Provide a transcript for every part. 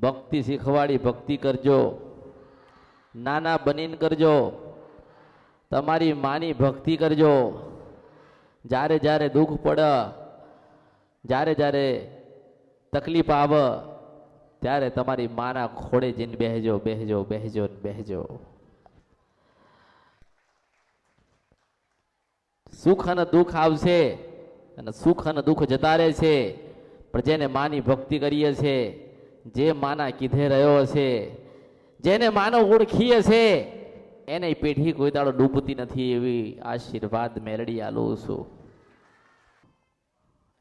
ભક્તિ શીખવાડી, ભક્તિ કરજો. નાના બનીને કરજો. તમારી માની ભક્તિ કરજો. જ્યારે જ્યારે દુઃખ પડે, જ્યારે જ્યારે તકલીફ આવે, ત્યારે તમારી માના ખોડે જઈને બેહજો બેહજો બેહજો બેહજો. સુખ અને દુઃખ આવશે અને સુખ અને દુઃખ જતા રહે છે પણ જેને માની ભક્તિ કરીએ છે જે માના કીધે રહ્યો છે જેને માનો ઓળખીએ છે એને પેઢી કોઈ દાડો ડૂબતી નથી એવી આશીર્વાદ મેળડી આલું છું.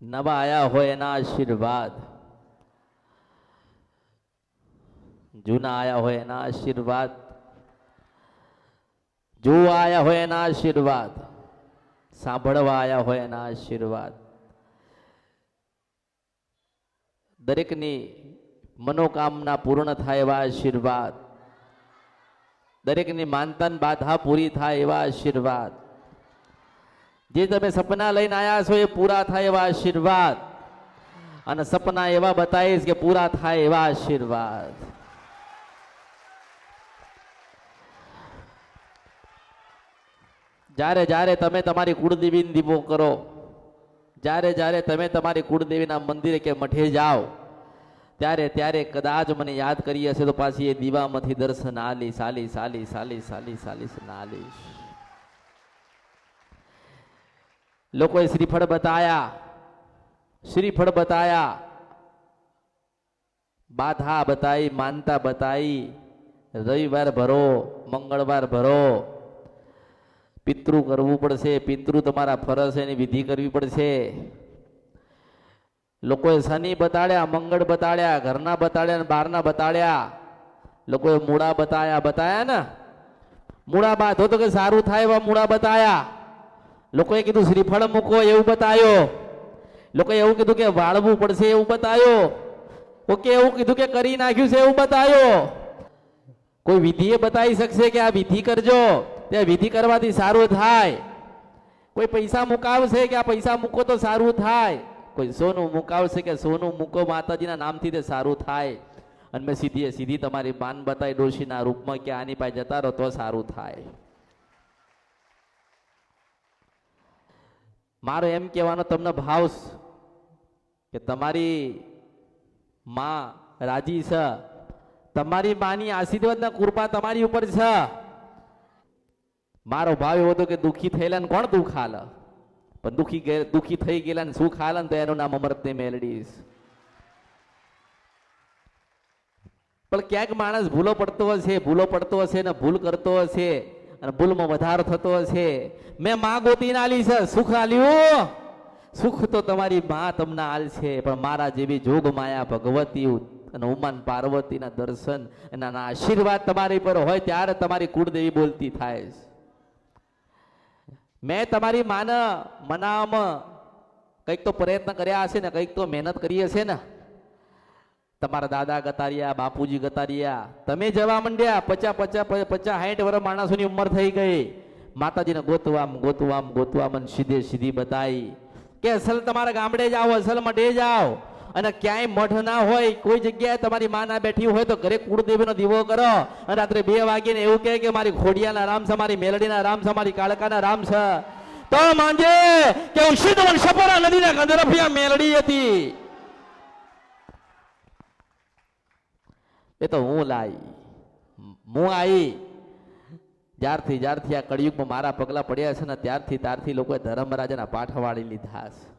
નવા આયા હોય એના આશીર્વાદ. જૂના આયા હોય એના આશીર્વાદ. જોવા આયા હોય એના આશીર્વાદ. સાંભળવા આયા હોય એના આશીર્વાદ. દરેકની મનોકામના પૂર્ણ થાય એવા આશીર્વાદ. દરેકની માનતાન બાધા પૂરી થાય એવા આશીર્વાદ. જે તમે સપના લઈને આવ્યા છો એ પૂરા થાય એવા આશીર્વાદ. અને સપના એવા બતાવીશ કે પૂરા થાય એવા આશીર્વાદ. જ્યારે જ્યારે તમે તમારી કુળદેવીને દીવો કરો, જ્યારે જ્યારે તમે તમારી કુળદેવીના મંદિરે કે મઠે જાઓ ત્યારે ત્યારે કદાચ મને યાદ કરી હશે તો પાછી એ દીવામાંથી દર્શન આલી સાલી સાલી સાલી સાલી સાલી નાલી. લોકોએ શ્રીફળ બતાયા શ્રીફળ બતાયા. બાધા બતાવી માનતા બતાવી રવિવાર ભરો, મંગળવાર ભરો. પિતૃ કરવું પડશે, પિતૃ તમારા ફરજ એની વિધિ કરવી પડશે. લોકોએ શનિ બતાડ્યા, મંગળ બતાડ્યા, ઘરના બતાડ્યા બહારના બતાડ્યા. લોકોએ મૂળા બતાયા બતાયા ને? મૂળા બાંધો તો કે સારું થાય એવા મૂળા બતાયા. લોકોએ કીધું, શ્રીફળ મૂકો, એવું બતાયો. લોકોએ એવું કીધું કે વાળવું પડશે એવું બતાયો. ઓકે, એવું કીધું કે કરી નાખ્યું છે એવું બતાયો. કોઈ વિધિએ બતાવી શકશે કે આ વિધિ કરજો? તે વિધિ કરવાથી સારું થાય. કોઈ પૈસા મુકાવશે કે આ પૈસા મૂકો તો સારું થાય? કોઈ સોનું મુકાવશે કે સોનું મૂકો માતાજીના નામથી તે સારું થાય? અને મેં સીધી સીધી તમારી માન બતાવી ડોશીના રૂપમાં કે આની પાસે જતા રહો તો સારું થાય. મારો એમ કહેવાનો તમને ભાવ કે તમારી માં રાજી છે તમારી માની આશીર્વાદના કૃપા તમારી ઉપર છે મારો ભાવ એવો હતો કે દુઃખી થયેલા કોણ દુઃખ હાલ પણ દુઃખી ગે- દુઃખી થઈ ગયેલા ને સુખ હાલ તો એનું નામ અમૃતની મેલડીઝ પણ ક્યાંક માણસ ભૂલો પડતો હશે, ભૂલો પડતો હશે ને ભૂલ કરતો હશે અને ભૂલમાં વધારો થતો હશે. મેં માં ગોતી આલી છે, સુખ આલ્યું? સુખ તો તમારી માં તમને આલ છે પણ મારા જેવી જોગ માયા ભગવતી અને ઉમાન પાર્વતીના દર્શન એના આશીર્વાદ તમારી પર હોય ત્યારે તમારી કુળદેવી બોલતી થાય છે. મેં તમારી માને મનામાં કંઈક તો પ્રયત્ન કર્યા હશે ને, કંઈક તો મહેનત કરી હશે ને. તમારા દાદા ગતારિયા, બાપુજી ગતારિયા, તમે જવા માંડ્યા પચા પચા પચા સાઠ વર્ષ માણસોની ઉંમર થઈ ગઈ. માતાજીને ગોતવામ ગોતવામ ગોતવામ સીધે સીધી બતાવી કે, અસલ તમારા ગામડે જાઓ અસલ મઢે જાઓ અને ક્યાંય મઠ ના હોય, કોઈ જગ્યાએ તમારી માં ના બેઠી હોય તો ઘરે કુળદેવીનો દીવો કરો. અને રાત્રે બે વાગીને એવું કહે કે મારી ઘોડિયાના રામ છે, મારી મેલડીના રામ છે, મારી કાળકાના રામ છે. તો માંગે કે ઉષિત વંશપરા નદીના ગંધરફિયા મેલડી હતી. એ તો હું લાઈ. હું આવી જ્યારથી જ્યારથી આ કળિયુગમાં મારા પગલા પડ્યા છે ને ત્યારથી ત્યારથી લોકોએ ધર્મરાજાના પાઠ વાળી લીધા છે.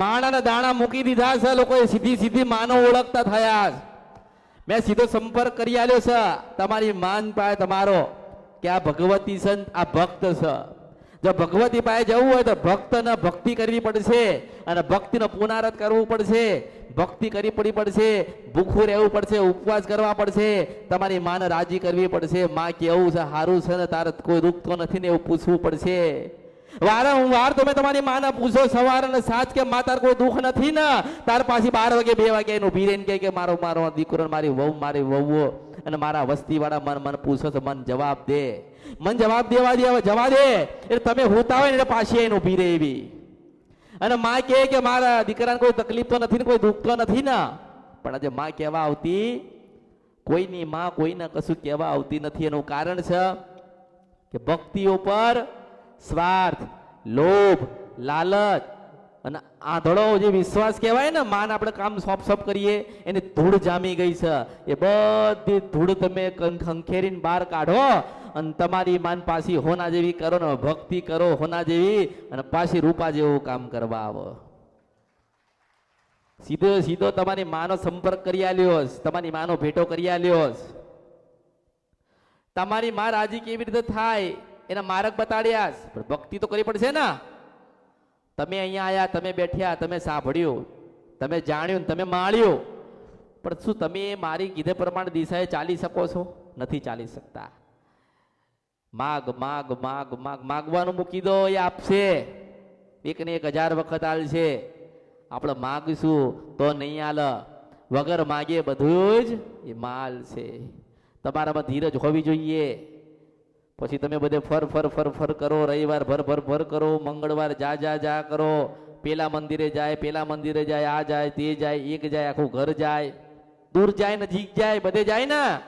માણાના દાણા મૂકી દીધા છે, લોકોએ સીધી સીધી માનો ઓળખતા થયા મેં સીધો સંપર્ક કરી આવ્યો છે, તમારી માન પાસે તમારો કે આ ભગવતી છે આ ભક્ત છે. જો ભગવતી પાસે જવું હોય તો ભક્તને ભક્તિ કરવી પડશે અને ભક્તિનો પુનરાત કરવું પડશે, ભક્તિ કરવી પડી પડશે, ભૂખું રહેવું પડશે, ઉપવાસ કરવા પડશે, તમારી માને રાજી કરવી પડશે. માં કેવું છે સારું છે ને, તારે કોઈ દુખતો નથી ને એવું પૂછવું પડશે. વારંવાર તમે તમારી માને પૂછો, સવાર અને સાંજ કે મા તાર કોઈ દુઃખ નથી ને? તાર પાછી બાર વાગે, બે વાગે એનું ભી કે કે મારો મારો દીકરો મારી વહુ, મારી વહુઓ અને મારા વસ્તી વાળા મન મન પૂછો તો મન જવાબ દે. મન જવાબ દેવા દે જવા દે. એટલે તમે હોતા હોય ને એટલે પાછી એનું ભી રહે એવી. અને માં કહે કે મારા દીકરાને કોઈ તકલીફ તો નથી ને, કોઈ દુઃખ તો નથી ને? પણ આજે માં કહેવા આવતી, કોઈની માં કોઈને કશું કહેવા આવતી નથી. એનું કારણ છે કે ભક્તિ ઉપર સ્વાર્થ, લોભ, લાલચ અને આંધળો જે વિશ્વાસ કહેવાય ને, માન આપણે કામ સોપ સોપ કરીએ, એની ધૂળ જામી ગઈ છે એ બધી ધૂળ તમે ખંખેરીને બહાર કાઢો અને તમારી માન પાછી હોના જેવી કરો ને, ભક્તિ કરો હોના જેવી અને પાછી રૂપા જેવું કામ કરવા આવો સીધો સીધો તમારી માનો સંપર્ક કરી આલ્યો. તમારી માનો ભેટો કરી આલ્યો. તમારી માં રાજી કેવી રીતે થાય એના માર્ગ બતાડ્યા જ. પણ ભક્તિ તો કરવી પડશે ને. તમે અહીંયા આવ્યા તમે બેઠ્યા, તમે સાંભળ્યું, તમે જાણ્યું તમે માણ્યું. પણ શું તમે મારી કીધે પ્રમાણે દિશાએ ચાલી શકો છો? નથી ચાલી શકતા. માગ માગ માગ માગ, માગવાનું મૂકી દો, એ આપશે. એક ને એક હજાર વખત આલશે. આપણે માગશું તો નહીં આલ. વગર માગે બધું જ એ માલ છે. તમારામાં ધીરજ હોવી જોઈએ. પછી તમે બધે ફર ફર ફર ફર કરો, રવિવાર ભર ભર ભર કરો, મંગળવાર જા જા જા કરો. પેલા મંદિરે જાય, પેલા મંદિરે જાય, આ જાય, તે જાય, એક જાય, આખું ઘર જાય. દૂર જાય, નજીક જાય, બધે જાય ને.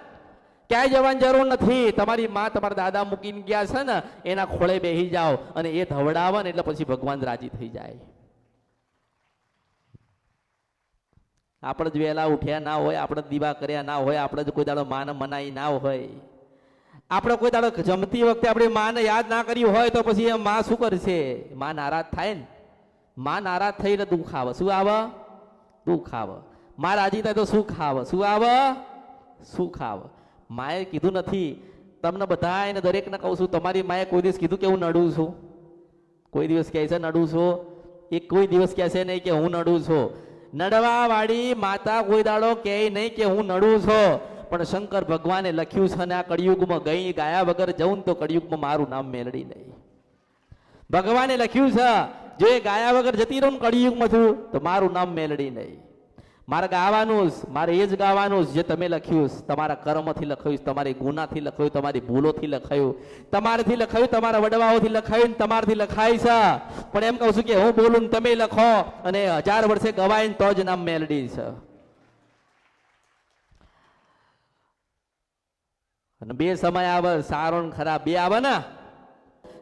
ક્યાંય જવાની જરૂર નથી. તમારી માં તમારા દાદા મૂકીને ગયા છે ને, એના ખોળે બેસી જાઓ અને એ ધવડાવે ને એટલે પછી ભગવાન રાજી થઈ જાય. આપણે જ વહેલા ઉઠ્યા ના હોય, આપણે દીવા કર્યા ના હોય, આપણે જ કોઈ દાડો માન મનાઈ ના હોય. આપણે કોઈ દાડો જમતી વખતે આપણી માને યાદ ના કરી હોય તો પછી એ માં શું કરશે? માં નારાજ થાય ને. માં નારાજ થઈને દુઃખ આવે. શું આવે? દુઃખ આવે. માં રાજી થાય તો સુખ આવે. શું આવે? સુખ આવે. માએ કીધું નથી. તમને બધા એને દરેકને કહું છું, તમારી માએ કોઈ દિવસ કીધું કે હું નડું છું? કોઈ દિવસ કહે છે નડું છું? એ કોઈ દિવસ કહેશે નહીં કે હું નડું છું. નડવા વાળી માતા કોઈ દાડો કહે નહીં કે હું નડું છું. પણ શંકર ભગવાને લખ્યું છે અને આ કળિયુગમાં ગઈ ગાયા વગર જવું તો કળિયુગમાં મારું નામ મેળવી નહીં ભગવાને લખ્યું છે જો ગાયા વગર જતી રહું કળિયુગમાં છું તો મારું નામ મેળવી નહીં મારે ગાવાનું જ, મારે એ જ ગાવાનું જ જે તમે લખ્યું. તમારા કર્મથી લખાયું તમારી ગુનાથી લખાયું તમારી ભૂલોથી લખાયું. તમારાથી લખાયું તમારા વડવાઓથી લખાયું તમારાથી લખાય છે. પણ એમ કહું છું કે હું બોલું તમે લખો અને હજાર વર્ષે ગવાય તો જ નામ મેલડી છે. અને બે સમય આવે, સારો ને ખરાબ. બે આવે ને,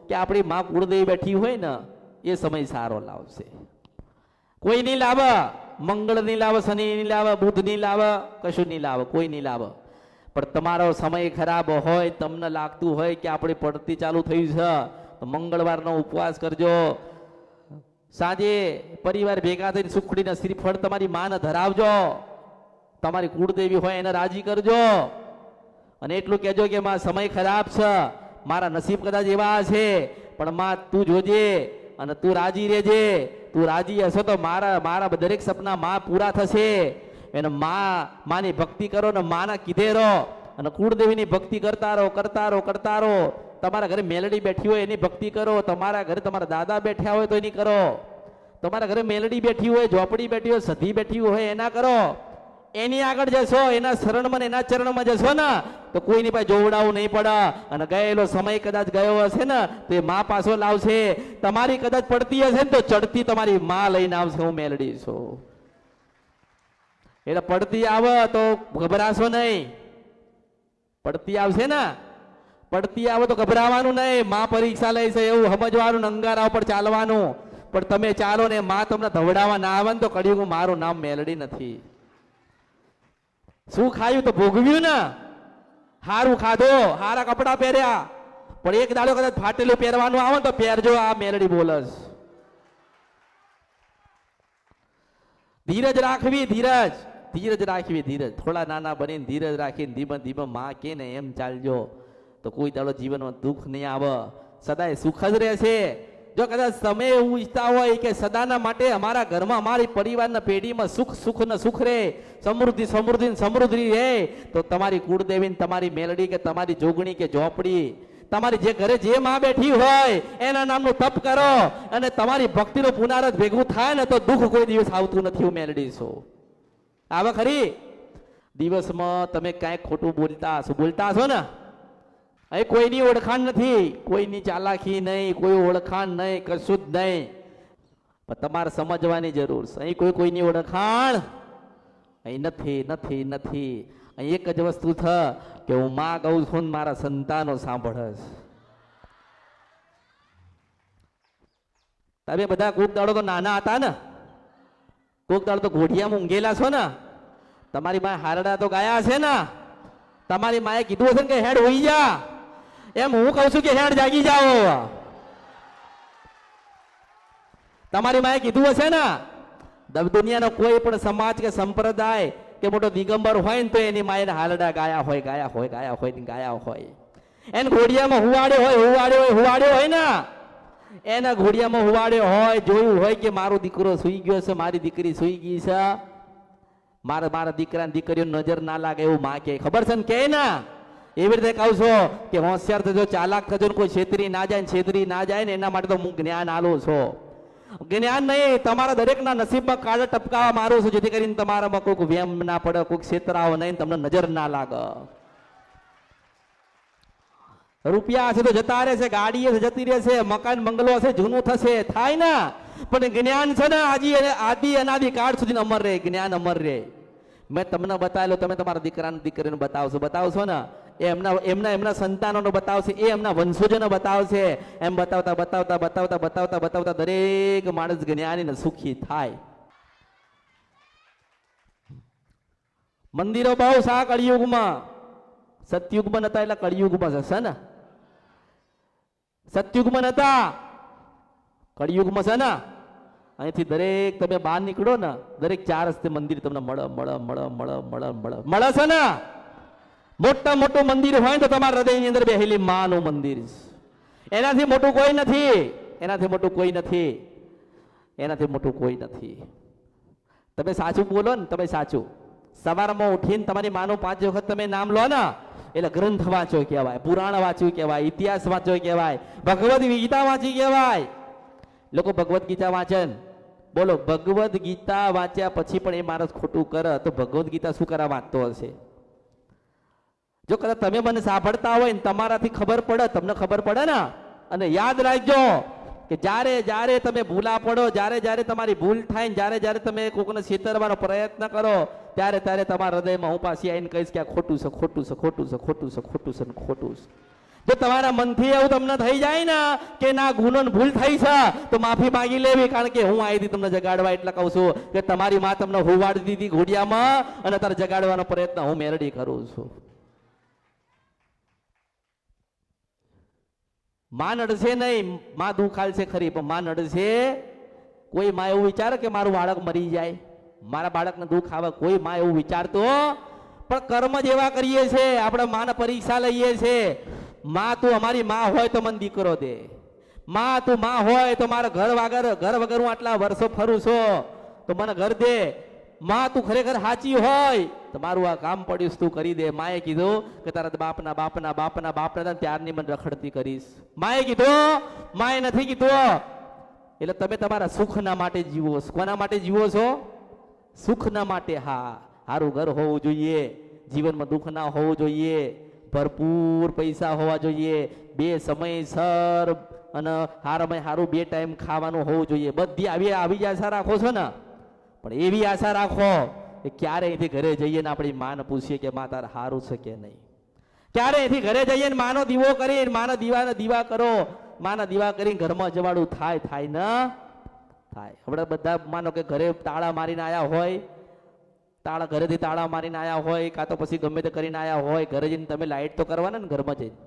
કે આપણી માં કુળદેવી બેઠી હોય ને, એ સમય સારો લાવશે. કોઈ નહીં લાવે, મંગળ નહીં લાવે, શનિ નહીં લાવે, બુધ નહીં લાવે, કશું નહીં લાવે, કોઈ નહીં લાવે. પણ તમારો સમય ખરાબ હોય, તમને લાગતું હોય કે આપણી પડતી ચાલુ થઈ છે, તો મંગળવારનો ઉપવાસ કરજો. સાંજે પરિવાર ભેગા થઈને સુખડીને શ્રીફળ તમારી માને ધરાવજો. તમારી કુળદેવી હોય એને રાજી કરજો. અને એટલું કહેજો કે માં સમય ખરાબ છે. મારા નસીબ કદાચ એવા છે. પણ માં, તું જોજે અને તું રાજી રહેજે. તું રાજી હશે તો મારા મારા દરેક સપના માં પૂરા થશે. એને માં, માની ભક્તિ કરો ને માના કીધે રહો. અને કુળદેવીની ભક્તિ કરતા રહો કરતા રહો કરતા રહો. તમારા ઘરે મેલડી બેઠી હોય એની ભક્તિ કરો. તમારા ઘરે તમારા દાદા બેઠ્યા હોય તો એની કરો. તમારા ઘરે મેલડી બેઠી હોય, ઝોપડી બેઠી હોય, સધી બેઠી હોય એના કરો. એની આગળ જશો, એના શરણમાં ને એના ચરણમાં જશો ને, તો કોઈની પાસે જોવડાવું નહીં પડે. અને ગયેલો સમય કદાચ ગયો હશે ને, તો એ મા પાછો લાવશે. તમારી કદાચ પડતી હશે ને, તો ચડતી તમારી માં લઈને આવશે, હું મેલડી છું. એટલે પડતી આવે તો ગભરાશો નહીં. પડતી આવશે ને, પડતી આવે તો ગભરાવાનું નહીં. માં પરીક્ષા લે છે, એવું સમજવાનું ને અંગારા ઉપર ચાલવાનું. પણ તમે ચાલો ને, માં તમને ધવડાવવા ના આવે ને, તો કડિયું મારું નામ મેલડી નથી. શું ખાયું તો ભોગવ્યું ને? હારું ખાધો, હારા કપડા પહેર્યા. પણ એક દાડો કદાચ ફાટેલું પહેરવાનું આવે તો પહેરજો આ મેલડી બોલસ. ધીરજ રાખવી, ધીરજ. ધીરજ રાખવી, ધીરજ. થોડા નાના બનીને ધીરજ રાખીને ધીમે ધીમે માં કે ને એમ ચાલજો. તો કોઈ દાડો જીવનમાં દુઃખ નહીં આવે. સદાય સુખ જ રહેશે. જો કદાચ તમે એવું ઈચ્છતા હોય કે સદાના માટે અમારા ઘરમાં અમારી પરિવારના પેઢીમાં સુખ સુખ ને સુખ રહે, સમૃદ્ધિ સમૃદ્ધિ સમૃદ્ધિ રહે, તો તમારી કુળદેવીને તમારી મેલડી કે તમારી જોગણી કે ઝોપડી, તમારી જે ઘરે જે માં બેઠી હોય, એના નામનું તપ કરો અને તમારી ભક્તિનું પુનરાજ ભેગું થાય ને તો દુઃખ કોઈ દિવસ આવતું નથી, હું મેલડી આવે ખરી? દિવસમાં તમે કાંઈક ખોટું બોલતા બોલતા હશો ને? અહીં કોઈની ઓળખાણ નથી, કોઈની ચાલાકી નહીં, કોઈ ઓળખાણ નહીં, કશું જ નહીં. પણ તમારે સમજવાની જરૂર છે. અહીં કોઈ કોઈની ઓળખાણ અહીં નથી નથી નથી. અહીં એક જ વસ્તુ થ કે હું માં કહું છું ને મારા સંતાનો સાંભળસ તમે બધા કોક દાડો તો નાના હતા ને? કોક દાડો તો ઘોડિયામાં ઊંઘેલા છો ને? તમારી માએ હારડા તો ગાયા છે ને? તમારી માએ કીધું હશે ને કે હેડ હોઈ જા. એમ હું કહું છું કે હેડ જાગી જાઓ. તમારી માએ કીધું હશે ને દુનિયાનો કોઈ પણ સમાજ કે સંપ્રદાય કે મોટો દિગંબર હોય ને તો એની માએ હાલડા ગાયા હોય ગાયા હોય ગાયા હોય ને ગાયા હોય. એને ઘોડિયામાં હુવાડ્યો હોય હુવાડ્યો હોય હુવાડ્યો હોય ને. એના ઘોડિયામાં હુવાડ્યો હોય, જોયું હોય કે મારો દીકરો સુઈ ગયો છે, મારી દીકરી સુઈ ગઈ છે. મારા મારા દીકરા દીકરીઓ નજર ના લાગે એવું માં કે ખબર છે ને કે ના? એવી રીતે કહું છો કે હોશિયાર થજો, ચાલાક થજો કોઈ છેતરી ના જાય છેતરી ના જાય ને એના માટે તો હું જ્ઞાન આલું છું. જ્ઞાન નહીં, તમારા દરેકના નસીબમાં કાળા ટપકાવા મારું છું, જેથી કરીને તમારામાં કોઈક વ્યમ ના પડે, કોઈક છેતરાવ નહીં તમને નજર ના લાગે. રૂપિયા હશે તો જતા રહેશે ગાડી હશે, જતી રહેશે, મકાન, બંગલો હશે, જૂનું થશે, થાય ને. પણ જ્ઞાન છે ને, આજી આદિ અનાદિ કાળ સુધી અમર રહે જ્ઞાન અમર રહે મેં તમને બતાવેલો, તમે તમારા દીકરાને, દીકરીને બતાવશો બતાવશો ને. એ એમના એમના એમના સંતાનોનો બતાવશે, એ એમના વંશજોને બતાવશે. એમ બતાવતા બતાવતા બતાવતા બતાવતા બતાવતા દરેક માણસ જ્ઞાની ને સુખી થાય. મંદિરો બહુ સા કળિયુગમાં. સતયુગમાં નતા એટલે કળિયુગમાં જશે ને? સતયુગમાં નતા. કળિયુગમાં છે ને? અહીંથી દરેક તમે બહાર નીકળો ને, દરેક ચાર રસ્તે મંદિર તમને મળે મળે મળે મળે મળે મળે મળે છે ને? મોટા મોટું મંદિર હોય તો તમારા હૃદયની અંદર બેહેલી માનું મંદિર. એનાથી મોટું કોઈ નથી. એનાથી મોટું કોઈ નથી. એનાથી મોટું કોઈ નથી. તમે સાચું બોલો ને, તમે સાચું. સવારમાં ઉઠીને તમારી માનું પાંચ વખત તમે નામ લો ને, એટલે ગ્રંથ વાંચો કહેવાય, પુરાણ વાંચ્યું કહેવાય, ઇતિહાસ વાંચો કહેવાય, ભગવદ ગીતા વાંચી કહેવાય. લોકો ભગવદ્ ગીતા વાંચન બોલો, ભગવદ્ ગીતા વાંચ્યા પછી પણ એ માણસ ખોટું કરે તો ભગવદ્ ગીતા શું કરવા વાંચતો હશે? જો કદાચ તમે મને સાંભળતા હોય ને તમારાથી ખબર પડે, તમને ખબર પડે ને? અને યાદ રાખજો કે જ્યારે જ્યારે તમે ભૂલા પડો, જ્યારે જ્યારે તમારી ભૂલ થાય ને જ્યારે જ્યારે તમે કોકને છેતરવાનો પ્રયત્ન કરો, ત્યારે ત્યારે તમારા હૃદયમાં હું પાછી આવીને કહીશ કે આ ખોટું છે ખોટું છે ખોટું છે ખોટું છે ખોટું છે ખોટું છે. જો તમારા મનથી એવું તમને થઈ જાય ને કે ના, ગુનો ભૂલ થઈ છે, તો માફી માંગી લેવી, કારણ કે હું અહીંથી તમને જગાડવા એટલે કહું છું કે તમારી માં તમને હુવાડી દીધી ઘોડિયામાં અને તારે જગાડવાનો પ્રયત્ન હું મેરડી કરું છું. માં નડશે નહીં. માં દુખાલશે ખરી, પણ માં નડશે કોઈ માં એવું વિચારે કે મારું બાળક મરી જાય. મારા બાળકને દુઃખ આવે, કોઈ માં એવું વિચારતો પણ કર્મ જ એવા કરીએ છે. આપણે માને પરીક્ષા લઈએ છે. માં તું અમારી માં હોય તો મને દીકરો દે. માં તું માં હોય તો મારા ઘર વગર ઘર વગર હું આટલા વર્ષો ફરું છો. તો મને ઘર દે. માં તું ખરેખર સાચી હોય તો મારું આ કામ પડ્યું તું કરી દે. માએ કીધું કે તારા બાપના બાપના બાપના બાપના ત્યારની મને રખડતી કરીશ. માએ કીધું, માએ નથી કીધું. એટલે તમે તમારા સુખના માટે જીવો કોના માટે જીવો છો? સુખના માટે, હા. સારું ઘર હોવું જોઈએ. જીવનમાં દુઃખ ના હોવું જોઈએ. ભરપૂર પૈસા હોવા જોઈએ. બે સમયસર અને હારામાં સારું બે ટાઈમ ખાવાનું હોવું જોઈએ. બધી આવી આવી આશા રાખો છો ને? પણ એવી આશા રાખો કે ક્યારે અહીંથી ઘરે જઈએ ને આપણી માને પૂછીએ કે માં, તારે સારું છે કે નહીં? ક્યારે અહીંથી ઘરે જઈએ ને માનો દીવો કરી, માના દીવાના દીવા કરો, માના દીવા કરીને ઘરમાં જવાડું થાય થાય ન થાય. હમણાં બધા માનો કે ઘરે તાળા મારીને આવ્યા હોય, તાળા ઘરેથી તાળા મારીને આવ્યા હોય, કાં તો પછી ગમે તે કરીને આવ્યા હોય, ઘરે જઈને તમે લાઇટ તો કરવાના ને ઘરમાં જઈને.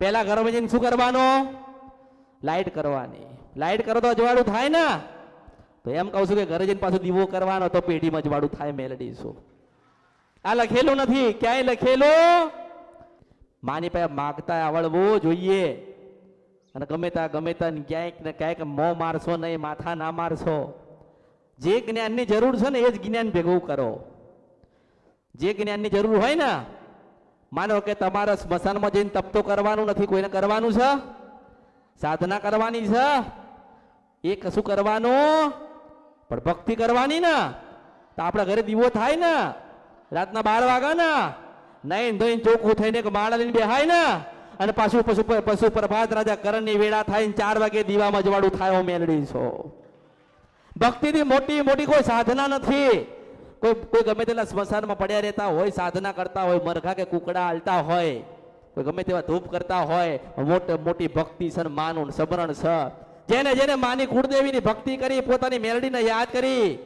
પહેલા ઘરમાં જઈને શું કરવાનો? લાઇટ કરવાની. લાઈટ કરો તો અજવાળું થાય ને? તો એમ કહું છું કે ઘરે જઈને પાછું દીવો કરવાનો તો પેઢીમાં અજવાળું થાય મેલડી શું? આ લખેલું નથી. ક્યાંય લખેલું? માની પાસે માગતા આવડવું જોઈએ. અને ગમે ત્યાં ગમે ત્યાં ક્યાંક ને ક્યાંક મોં મારશો નહીં, માથા ના મારશો. જે જ્ઞાનની જરૂર છે ને એ જ જ્ઞાન ભેગું કરો. જે જ્ઞાનની જરૂર હોય ને, માનો કે તમારે સ્મશાનમાં જઈને તપતો કરવાનું નથી, કોઈને કરવાનું છે? સાધના કરવાની છે? એ કશું કરવાનું પણ ભક્તિ કરવાની ને. તો આપણા ઘરે દીવો થાય ને. રાતના બાર વાગા ને. નહીં ધોઈને ચોખ્ખું થઈને કે માળા લઈને બેહાય ને. અને પાછું પશુ પશુ પ્રભાત રાજા કરણની વેળા થાય ને ચાર વાગે દીવામાં જવાડું થાય હું મેળવી છો. ભક્તિથી મોટી મોટી કોઈ સાધના નથી. કોઈ કોઈ ગમે તેટલા સ્મશાનમાં પડ્યા રહેતા હોય, સાધના કરતા હોય, મરઘા કે કુકડા હાલતા હોય, કોઈ ગમે તેવા ધૂપ કરતા હોય, મોટ મોટી ભક્તિ છે માનું સમરણ છે જેને જેને માની કુળદેવીની ભક્તિ કરી, પોતાની મેલડીને યાદ કરી,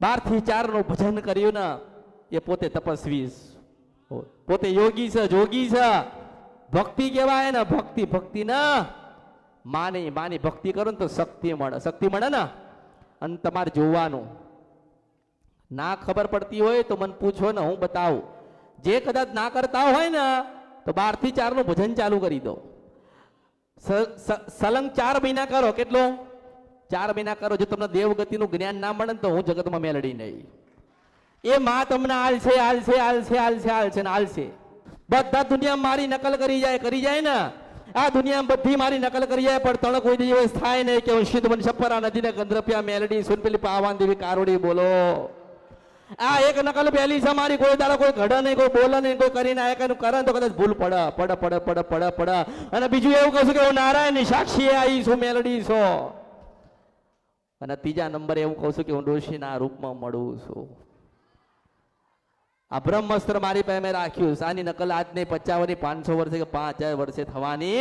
બારથી ચારનું ભજન કર્યું ને, એ પોતે તપસ્વી પોતે યોગી છે જોગી છે ભક્તિ કહેવાય ને, ભક્તિ ભક્તિ ના. માની માની ભક્તિ કરો ને તો શક્તિ મળે શક્તિ મળે ને. અને તમારે જોવાનું. ના ખબર પડતી હોય તો મને પૂછો ને, હું બતાવું. જે કદાચ ના કરતા હોય ને, તો બારથી ચારનું ભજન ચાલુ કરી દો. સલંગ ચાર મહિના કરો, કેટલો? ચાર મહિના કરો, જો તમને દેવગતિનું જ્ઞાન ના મળે ને તો હું જગતમાં મેલડી નહીં. એ માં તમને આલશે આલશે આલશે આલશે આલશે ને આલશે. બધા દુનિયા મારી નકલ કરી જાય કરી જાય ને. આ દુનિયા બધી મારી નકલ કરી જાય, પણ તણ કોઈ દિવસ થાય નહીં કે હું સિદ્ધ સપરા નદીને ગંધ્રપિયા મેલડી સુન પેલી પાવાન દેવી કારોડી બોલો. આ એક નકલ પહેલી છે મારી. કોઈ દાડો કોઈ ઘડે નહીં, કોઈ બોલે નહીં, કોઈ કરીને આ કઈ કરે તો કદાચ ભૂલ પડે. પડે પડે પડે પડે પડે. અને બીજું એવું કહું કે હું નારાયણ સાક્ષી આવી છું, મેલડી છો. અને ત્રીજા નંબરે એવું કહું છું કે હું ડોશીના રૂપમાં મળું છું. આ બ્રહ્મસ્ત્ર મારી પાસે મેં રાખ્યું. આની નકલ આજ નહીં, પચાવની, પાંચસો વર્ષે કે પાંચ હજાર વર્ષે થવાની.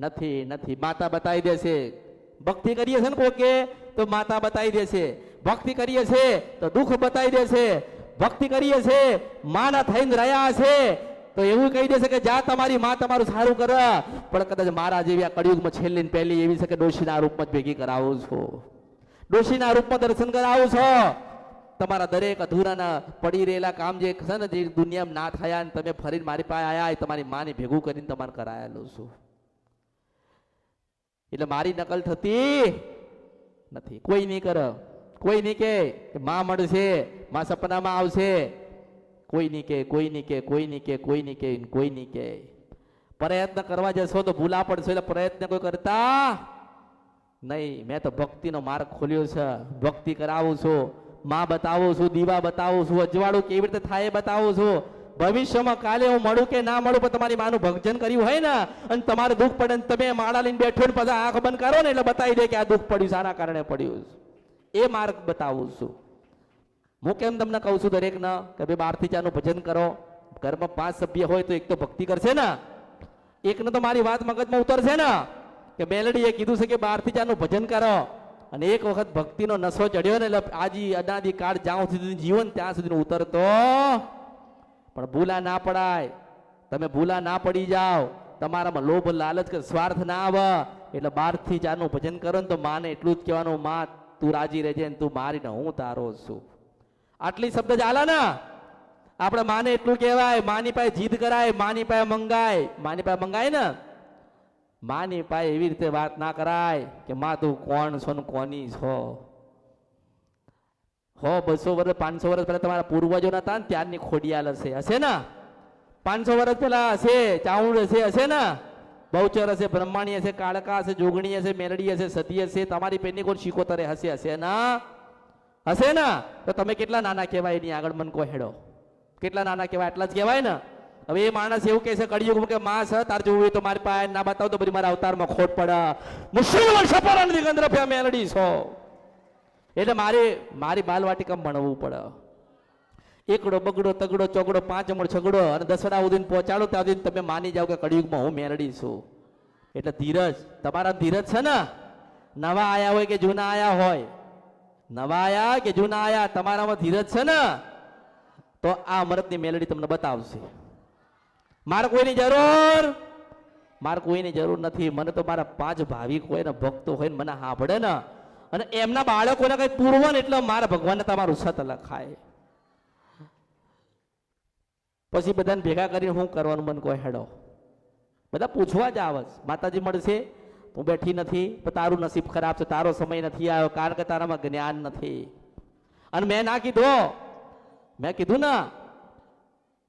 નથી નથી. માતા બતાવી દેશે. ભક્તિ કરીએ છે ને કોકે, તો માતા બતાવી દેશે. ભક્તિ કરીએ છે તો દુઃખ બતાવી દે છે. ભક્તિ કરીએ છે, માના થઈને રહ્યા છે, તો એવું કહી દેશે કે જા તમારી માં તમારું સારું કરે. પણ કદાચ મારા જેવી આ કળિયુગમાં છેલ્લી પહેલી એવી છે કે ડોશીના રૂપમાં જ ભેગી કરાવું છું. ડોશીના રૂપમાં દર્શન કરાવું છો. તમારા દરેક અધૂરાના પડી રહેલા કામ જે છે ને, જે દુનિયામાં ના થયા ને તમે ફરીને મારી પાસે એ તમારી માને ભેગું કરીને તમારે કરાયેલું છું. એટલે મારી નકલ થતી નથી. કોઈ નહીં કરે. કોઈ નહીં કે માં મળશે, માં સપનામાં આવશે. કોઈ નહીં કે, કોઈ નહીં કે, કોઈ નહીં કે, કોઈ નહીં કે, કોઈ નહીં કે. પ્રયત્ન કરવા જશો તો ભૂલા પડશો એટલે પ્રયત્ન કોઈ કરતા નહીં. મેં તો ભક્તિનો માર્ગ ખોલ્યો છે. ભક્તિ કરાવું છું. માં બતાવું છું, દીવા બતાવું છું, અજવાળું કેવી રીતે થાય બતાવું છું. ભવિષ્યમાં કાલે હું મળું કે ના મળું, પણ તમારી માનું ભજન કર્યું હોય ને, અને તમારે દુઃખ પડે ને તમે માળા લઈને બેઠો ને, પછી આંખ બંધ કરો ને એટલે બતાવી દે કે આ દુઃખ પડ્યું સારા કારણે પડ્યું છે. એ માર્ગ બતાવું છું. હું કેમ તમને કહું છું દરેકને કે ભાઈ બારથી ચાનું ભજન કરો. ઘરમાં પાંચ સભ્ય હોય તો એક તો ભક્તિ કરશે ને. એકને તો મારી વાત મગજમાં ઉતરશે ને. કે મેલડીએ કીધું છે કે બારથી ચાનું ભજન કરો. અને એક વખત ભક્તિનો નશો ચડ્યો ને એટલે આજી અનાદી કાળ જ્યાં સુધી જીવન ત્યાં સુધી ઉતરતો. પણ ભૂલા ના પડાય. તમે ભૂલા ના પડી જાઓ. તમારામાં લોભ લાલચ સ્વાર્થ ના આવે. એટલે બારથી ચાનું ભજન કરો ને તો માને એટલું જ કહેવાનું માં તું રાજી રહેજે ને તું મારી ને હું તારો છું. આટલી શબ્દ ચાલે ને. આપણે માને એટલું કહેવાય, માની પાસે જીદ કરાય, માની પાસે મંગાય. માની પાસે મંગાય ને? માની પાસે એવી રીતે વાત ના કરાય કે માં તું કોણ છો ને કોની છો? હો, બસો વર્ષ, પાંચસો વર્ષ પહેલા તમારા પૂર્વજો હતા ને ત્યારની ખોડિયાલ હશે. હશે ને? પાંચસો વર્ષ પહેલા હશે ચાઉંડ હશે હશે ને? બહુચર હશે બ્રહ્માણી હશે કાળકા હશે જોગણી હશે મેરડી હશે સતી હશે તમારી પેનની કોણ શીખોતરે હશે હશે ના? હશે ને? તો તમે કેટલા નાના કહેવાય એની આગળ મન કો હેડો કેટલા નાના કહેવાય? એટલા જ કહેવાય ને? હવે એ માણસ એવું કહે છે, કળિયુગમાં કે માં છે, તાર જોવું હોય તો મારી પાસે, ના બતાવ તો પછી મારા અવતારમાં ખોટ પડે. મુશ્કેલ સપરાન દિગંદ્ર પ્યા મેલડી છો. એટલે મારે, મારી બાલવાટિકા ભણવું પડે. એકડો, બગડો, તગડો, ચોગડો પાંચ અમળ છગડો અને દસડા ઉદીને પહોંચાડો, ત્યાં સુધી તમે માની જાઓ કે કળિયુગમાં હું મેળડી છું. એટલે ધીરજ, તમારા ધીરજ છે ને? નવા આયા હોય કે જૂના આયા હોય? નવા આયા કે જૂના આયા? તમારામાં ધીરજ છે ને? તો આ અમૃતની મેલડી તમને બતાવશે. મારે કોઈની જરૂર? મારે કોઈની જરૂર નથી. મને તો મારા પાંચ ભાવિક હોય ને, ભક્તો હોય ને, મને સાંભળે ને. અને એમના બાળકોને કઈ ને, એટલે મારા ભગવાનને તમારું સત લખાય. પછી બધાને ભેગા કરીને હું કરવાનું મન કોઈ હેડો. બધા પૂછવા જ આવે માતાજી મળશે, હું બેઠી નથી, પણ તારું નસીબ ખરાબ છે, તારો સમય નથી આવ્યો, કારણ કે તારામાં જ્ઞાન નથી. અને મેં ના કીધું. મેં કીધું ને,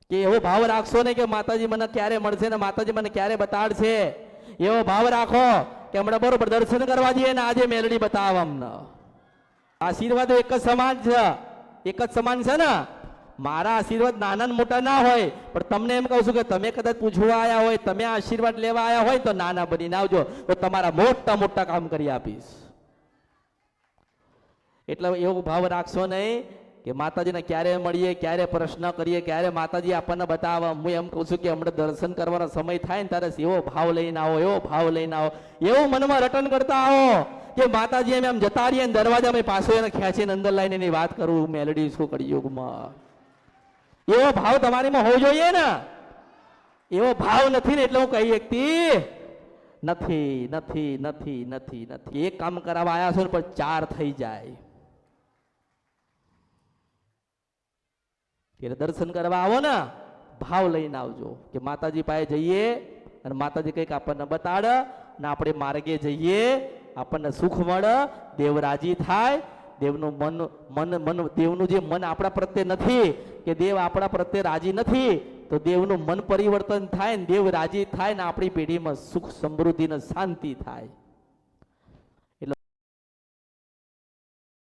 કે એવો ભાવ રાખશો ને કે માતાજી મને ક્યારે મળશે ને માતાજી મને ક્યારે બતાડશે. એવો ભાવ રાખો કે હમણાં બરોબર દર્શન કરવા જઈએ ને આજે મેલડી બતાવ અમને આશીર્વાદ એક જ સમાન છે. એક જ સમાન છે ને? મારા આશીર્વાદ નાના મોટા ના હોય, પણ તમને એમ કહું છું કે તમે કદાચ પૂછવા આવ્યા હોય, તમે આશીર્વાદ લેવા આવ્યા હોય, તો નાના બનીને આવજો, તો તમારા મોટા મોટા કામ કરી આપીશ. એટલે એવો ભાવ રાખશો નહીં કે માતાજીને ક્યારે મળીએ, ક્યારે પ્રશ્ન કરીએ, ક્યારે માતાજી આપણને બતાવે. હું એમ કહું છું કે હમણાં દર્શન કરવાનો સમય થાય ને ત્યારે એવો ભાવ લઈને આવો, એવો ભાવ લઈને આવો. એવું મનમાં રટન કરતા આવો કે માતાજી એમ એમ જતા રહીએ ને દરવાજામાં પાછો એને ખેંચીને અંદર લઈને એની વાત કરું, મેલડી શું કરી યુગમાં એવો ભાવ તમારીમાં હોવો જોઈએ ને. એવો ભાવ નથી ને એટલે હું કહી શકતી, નથી નથી નથી નથી નથી. એક કામ કરાવવા આવ્યા છો ને પણ ચાર થઈ જાય. એટલે દર્શન કરવા આવો ને, ભાવ લઈને આવજો કે માતાજી પાસે જઈએ અને માતાજી કંઈક આપણને બતાડ ને આપણે માર્ગે જઈએ, આપણને સુખ મળે દેવ રાજી થાય દેવનું મન મન મન, દેવનું જે મન આપણા પ્રત્યે નથી, કે દેવ આપણા પ્રત્યે રાજી નથી, તો દેવનું મન પરિવર્તન થાય ને દેવ રાજી થાય ને આપણી પેઢીમાં સુખ, સમૃદ્ધિ ને શાંતિ થાય.